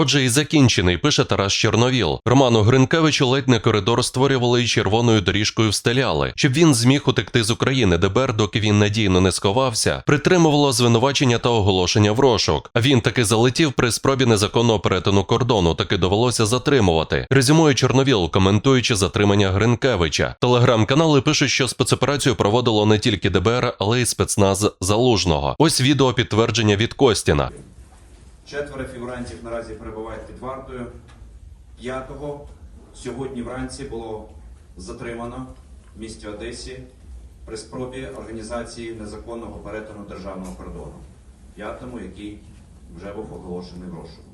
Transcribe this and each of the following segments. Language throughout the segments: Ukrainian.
Отже, і закінчений, пише Тарас Чорновіл. Роману Гринкевичу ледь не коридор створювали і червоною доріжкою встеляли, щоб він зміг утекти з України ДБР, доки він надійно не сховався, притримувало звинувачення та оголошення в розшук. А він таки залетів при спробі незаконного перетину кордону, таки довелося затримувати. Резюмує Чорновіл, коментуючи затримання Гринкевича. Телеграм-канали пишуть, що спецоперацію проводило не тільки ДБР, але й спецназ Залужного. Ось відео підтвердження від Костіна. Четверо фігурантів наразі перебувають під вартою. П'ятого сьогодні вранці було затримано в місті Одесі при спробі організації незаконного перетину державного кордону. П'ятому, який вже був оголошений в розшук.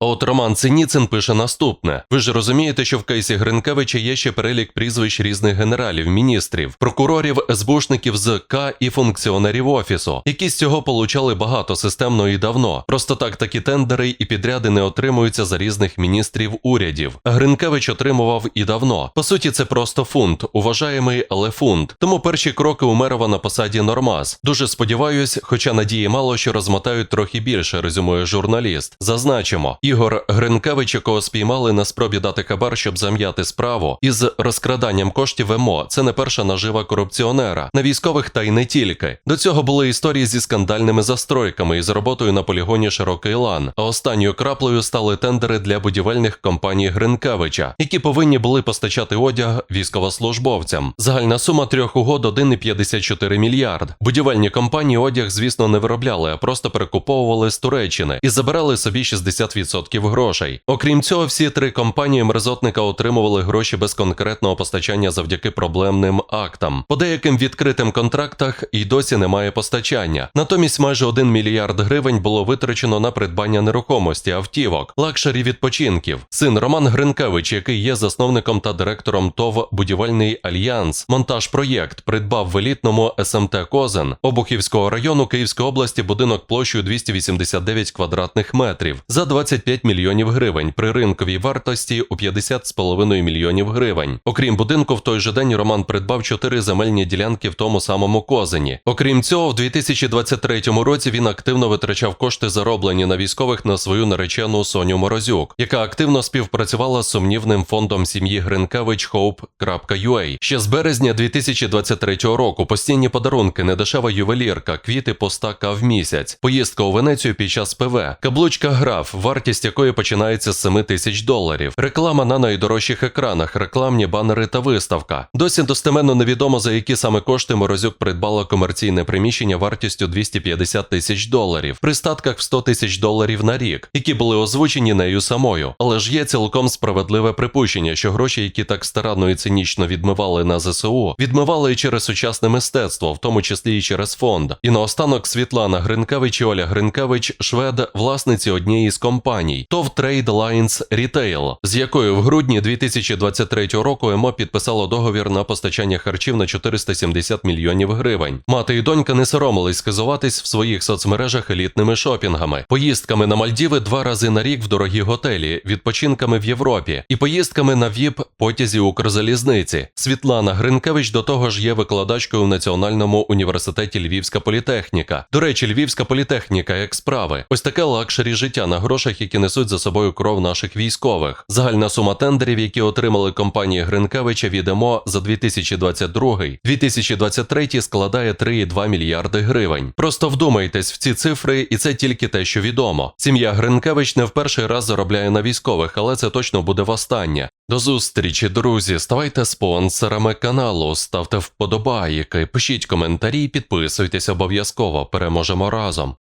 А от Роман Синіцин пише наступне: ви ж розумієте, що в кейсі Гринкевича є ще перелік прізвищ різних генералів, міністрів, прокурорів, СБУшників з К і функціонерів офісу, які з цього получали багато системно і давно. Просто так такі тендери і підряди не отримуються за різних міністрів урядів. Гринкевич отримував і давно. По суті, це просто фунт, уважаємий, але фунт. Тому перші кроки Умерова на посаді нормаз. Дуже сподіваюсь, хоча надії мало, що розмотають трохи більше, резюмує журналіст. Зазначимо. Ігор Гринкевич, якого спіймали на спробі дати хабар, щоб зам'яти справу, із розкраданням коштів МО. Це не перша нажива корупціонера на військових та й не тільки. До цього були історії зі скандальними застройками і з роботою на полігоні Широкий лан. А останньою краплею стали тендери для будівельних компаній Гринкевича, які повинні були постачати одяг військовослужбовцям. Загальна сума трьох угод 1,54 мільярд. Будівельні компанії одяг, звісно, не виробляли, а просто перекуповували з Туреччини і забирали собі 60% грошей. Окрім цього, всі три компанії мерзотника отримували гроші без конкретного постачання завдяки проблемним актам. По деяким відкритим контрактах і досі немає постачання. Натомість майже 1 мільярд гривень було витрачено на придбання нерухомості, автівок, лакшері відпочинків. Син Роман Гринкевич, який є засновником та директором ТОВ Будівельний альянс, монтаж проєкт придбав в елітному СМТ Козин Обухівського району Київської області будинок площею 289 квадратних метрів за 25 мільйонів гривень при ринковій вартості у 50,5 мільйонів гривень. Окрім будинку, в той же день Роман придбав чотири земельні ділянки в тому самому Козині. Окрім цього, в 2023 році він активно витрачав кошти, зароблені на військових на свою наречену Соню Морозюк, яка активно співпрацювала з сумнівним фондом сім'ї Гринкевич Hope.ua. Ще з березня 2023 року постійні подарунки, недешева ювелірка, квіти по 100 к в місяць, поїздка у Венецію під час ПВ, каблучка граф, вартість якої починається з 7 тисяч доларів, реклама на найдорожчих екранах, рекламні банери та виставка. Досі достеменно невідомо за які саме кошти Морозюк придбала комерційне приміщення вартістю 250 тисяч доларів, при статках в 100 тисяч доларів на рік, які були озвучені нею самою. Але ж є цілком справедливе припущення, що гроші, які так старанно і цинічно відмивали на ЗСУ, відмивали і через сучасне мистецтво, в тому числі і через фонд. І наостанок Світлана Гринкевич і Оля Гринкевич, швед, власниці однієї з компаній ТОВ Trade Lines Retail, з якою в грудні 2023 року ЕМО підписало договір на постачання харчів на 470 мільйонів гривень. Мати і донька не соромились сказуватись в своїх соцмережах елітними шопінгами, поїздками на Мальдіви два рази на рік в дорогі готелі, відпочинками в Європі і поїздками на ВІП потязі Укрзалізниці. Світлана Гринкевич до того ж є викладачкою в Національному університеті Львівська політехніка. До речі, Львівська політехніка як справи. Ось таке лакшері життя на грошах, які несуть за собою кров наших військових. Загальна сума тендерів, які отримали компанії Гринкевича від ЕМО за 2022-2023 складає 3,2 мільярди гривень. Просто вдумайтесь в ці цифри, і це тільки те, що відомо. Сім'я Гринкевич не в перший раз заробляє на військових, але це точно буде востаннє. До зустрічі, друзі. Ставайте спонсорами каналу, ставте вподобайки, пишіть коментарі, підписуйтесь обов'язково. Переможемо разом.